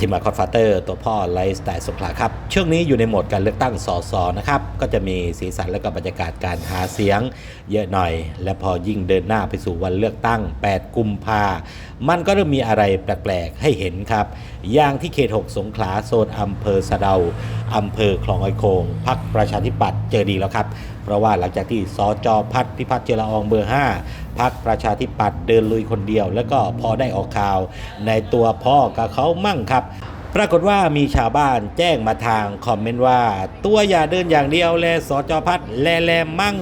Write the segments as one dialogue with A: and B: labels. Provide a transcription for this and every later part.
A: ทีมมาคอนฟาเตอร์ตัวพ่อไลฟ์สไตล์สงขลาครับ ช่วงนี้อยู่ในโหมดการเลือกตั้งสสนะครับ ก็จะมีสีสันและก็บรรยากาศการหาเสียงเยอะหน่อย และพอยิ่งเดินหน้าไปสู่วันเลือกตั้ง 8 กุมภา มันก็เริ่มมีอะไรแปลกๆ ให้เห็นครับ อย่างที่เขต 6 สงขลาโซนอำเภอสะเดาอำเภอคลองไอยโคงพักประชาธิปัตย์เจอดีแล้วครับ เพราะว่าหลังจากที่สจพัฒพิพัฒน์เจรอองเบอร์ 5พักประชาธิปัตย์เดินลุยคนเดียว แล้วก็พอได้ออกข่าว ในตัวพ่อกับเขามั่งครับปรากฏว่ามีชาวบ้านแจ้งมาทางคอมเมนต์ว่า ตัวอย่าเดินอย่างเดียวแลสจพัฒน์แลแลมั่ง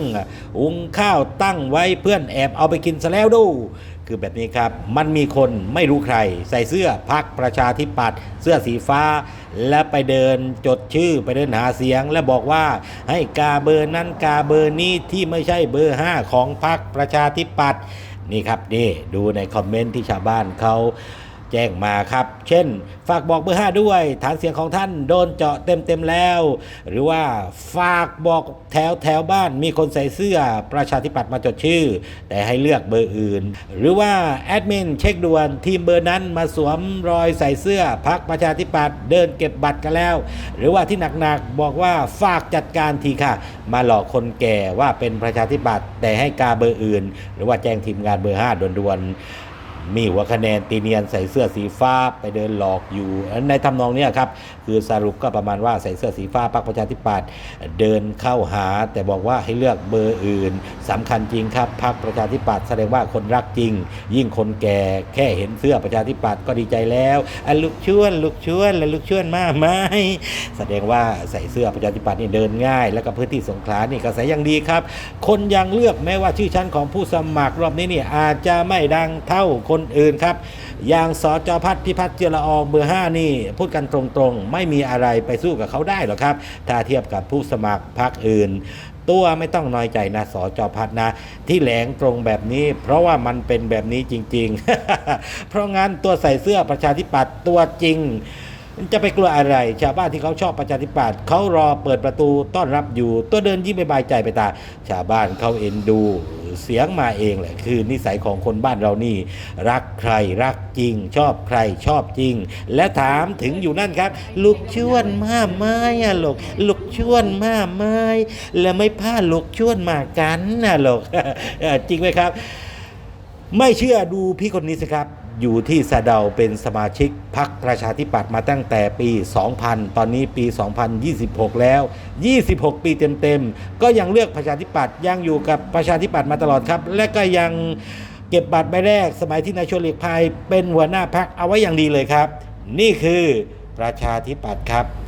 A: อุงข้าวตั้งไว้เพื่อนแอบเอาไปกินซะแล้วดู คือแบบนี้ครับ มันมีคนไม่รู้ใคร ใส่เสื้อพักประชาธิปัตย์เสื้อสีฟ้า และไปเดินจดชื่อไปเดินหาเสียง และบอกว่าให้กาเบอร์นั้นกาเบอร์นี้ที่ไม่ใช่เบอร์ 5 ของพักประชาธิปัตย์นี่ครับนี่ดูในคอมเมนต์ที่ชาวบ้านเขา แจ้งมาครับ เช่น ฝากบอกเบอร์ 5 ด้วย ฐานเสียงของท่านโดนเจาะเต็มๆแล้ว หรือว่าฝากบอกแถวแถวบ้านมีคนใส่เสื้อประชาธิปัตย์มาจดชื่อ แต่ให้เลือกเบอร์อื่น หรือว่าแอดมินเช็คด่วนทีมเบอร์นั้นมาสวมรอยใส่เสื้อพักประชาธิปัตย์เดินเก็บบัตรกันแล้ว หรือว่าที่หนักๆบอกว่าฝากจัดการทีค่ะ มาหลอกคนแก่ว่าเป็นประชาธิปัตย์แต่ให้กาเบอร์อื่น หรือว่าแจ้งทีมงานเบอร์ 5ด่วนๆ มีหัวคะแนนตีเนียนใส่เสื้อสีฟ้าไปเดินหลอกอยู่ ในทำนองนี้ครับ คือสรุปก็ประมาณว่าใส่เสื้อสีฟ้าพรรคประชาธิปัตย์เดินเข้าหา แต่บอกว่าให้เลือกเบอร์อื่นสำคัญจริงครับพรรคประชาธิปัตย์แสดงว่าคนรักจริง ยิ่งคนแก่แค่เห็นเสื้อประชาธิปัตย์ก็ดีใจแล้วอะลูกชวนลูกชวนและลูกชวนมากไหมแสดงว่าใส่เสื้อประชาธิปัตย์นี่เดินง่าย แล้วก็พื้นที่สงขลานี่กระแสยังดีครับ คนยังเลือกแม้ว่าชื่อชั้นของผู้สมัครรอบนี้เนี่ยอาจจะไม่ดังเท่าคนอื่นครับ อย่างสจพัฒพิพัฒน์เจรอองเบอร์5นี่ พูดกันตรงๆ ไม่มีอะไรไปสู้กับเขาได้หรอกครับ ถ้าเทียบกับผู้สมัครพรรคอื่นตัวไม่ต้องน้อยใจนะสจพัฒน์นะ ที่แหลงตรงแบบนี้ เพราะว่ามันเป็นแบบนี้จริง ๆ เพราะงั้นตัวใส่เสื้อประชาธิปัตย์ตัวจริง จะไปกลัวอะไร ชาวบ้านที่เขาชอบประชาธิปัตย์เขารอเปิดประตูต้อนรับอยู่ ตัวเดินยิ้มบายใจไปตาชาวบ้านเขาเอ็นดู เสียงมาเองแหละคือนิสัยของคนบ้านเรานี่ รักใครรักจริง ชอบใครชอบจริง และถามถึงอยู่นั่นครับ ลูกชวนมาไม้อะลูกลูกชวนมาไม้และไม่พลาดลูกชวนมากันนะลูกจริงไหมครับ ไม่เชื่อดูพี่คนนี้สิครับ อยู่ที่สะเดาเป็นสมาชิกพรรคประชาธิปัตย์มาตั้งแต่ปี 2000 ตอนนี้ปี 2026 แล้ว 26 ปีเต็มๆ ก็ยังเลือกประชาธิปัตย์ยังอยู่กับประชาธิปัตย์มาตลอดครับ และก็ยังเก็บบัตรใบแรก สมัยที่นายชวนหลีกภัยเป็นหัวหน้าพรรคเอาไว้อย่างดีเลยครับ นี่คือประชาธิปัตย์ครับ